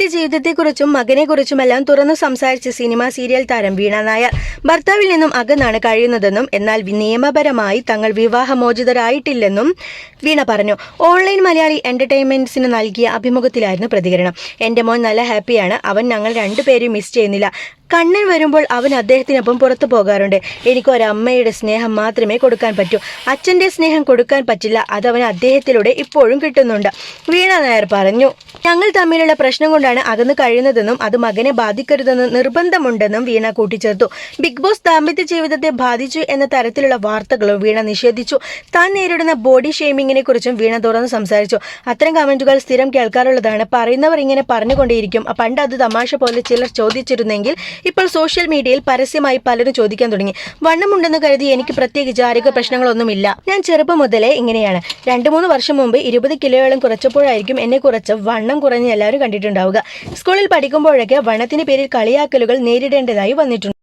വ്യക്തി ജീവിതത്തെക്കുറിച്ചും മകനെക്കുറിച്ചുമെല്ലാം തുറന്നു സംസാരിച്ച സിനിമ സീരിയൽ താരം വീണ നായർ ഭർത്താവിൽ നിന്നും അകന്നാണ് കഴിയുന്നതെന്നും എന്നാൽ നിയമപരമായി തങ്ങൾ വിവാഹമോചിതരായിട്ടില്ലെന്നും വീണ പറഞ്ഞു. ഓൺലൈൻ മലയാളി എന്റർടൈൻമെന്റ്സിന് നൽകിയ അഭിമുഖത്തിലായിരുന്നു പ്രതികരണം. എന്റെ മോൻ നല്ല ഹാപ്പിയാണ്. അവൻ ഞങ്ങൾ രണ്ടുപേരും മിസ് ചെയ്യുന്നില്ല. കണ്ണൻ വരുമ്പോൾ അവൻ അദ്ദേഹത്തിനൊപ്പം പുറത്തു പോകാറുണ്ട്. എനിക്ക് ഒരമ്മയുടെ സ്നേഹം മാത്രമേ കൊടുക്കാൻ പറ്റൂ. അച്ഛന്റെ സ്നേഹം കൊടുക്കാൻ പറ്റില്ല. അതവൻ അദ്ദേഹത്തിലൂടെ ഇപ്പോഴും കിട്ടുന്നുണ്ട് വീണ നായർ പറഞ്ഞു. ഞങ്ങൾ തമ്മിലുള്ള പ്രശ്നം കൊണ്ടാണ് അകന്നു കഴിയുന്നതെന്നും അത് മകനെ ബാധിക്കരുതെന്നും നിർബന്ധമുണ്ടെന്നും വീണ കൂട്ടിച്ചേർത്തു. ബിഗ് ബോസ് ദാമ്പത്യ ജീവിതത്തെ ബാധിച്ചു എന്ന തരത്തിലുള്ള വാർത്തകളും വീണ നിഷേധിച്ചു. താൻ നേരിടുന്ന ബോഡി ഷെയ്മിങ്ങിനെ കുറിച്ചും വീണ തുറന്ന് സംസാരിച്ചു. അത്തരം കമന്റുകൾ സ്ഥിരം കേൾക്കാറുള്ളതാണ്. പറയുന്നവർ ഇങ്ങനെ പറഞ്ഞുകൊണ്ടേയിരിക്കും. പണ്ട് അത് തമാശ പോലെ ചിലർ ചോദിച്ചിരുന്നെങ്കിൽ ഇപ്പോൾ സോഷ്യൽ മീഡിയയിൽ പരസ്യമായി പലരും ചോദിക്കാൻ തുടങ്ങി. വണ്ണമുണ്ടെന്ന് കരുതി എനിക്ക് പ്രത്യേകിച്ച് ആരോഗ്യ പ്രശ്നങ്ങളൊന്നുമില്ല. ഞാൻ ചെറുപ്പം മുതലേ ഇങ്ങനെയാണ്. രണ്ടു മൂന്ന് വർഷം മുമ്പ് ഇരുപത് കിലോയോളം കുറച്ചപ്പോഴായിരിക്കും എന്നെ കുറച്ച് വണ്ണം കുറഞ്ഞ് എല്ലാവരും കണ്ടിട്ടുണ്ടാവുക. സ്കൂളിൽ പഠിക്കുമ്പോഴൊക്കെ വണ്ണത്തിന്റെ പേരിൽ കളിയാക്കലുകൾ നേരിടേണ്ടതായി വന്നിട്ടുണ്ട്.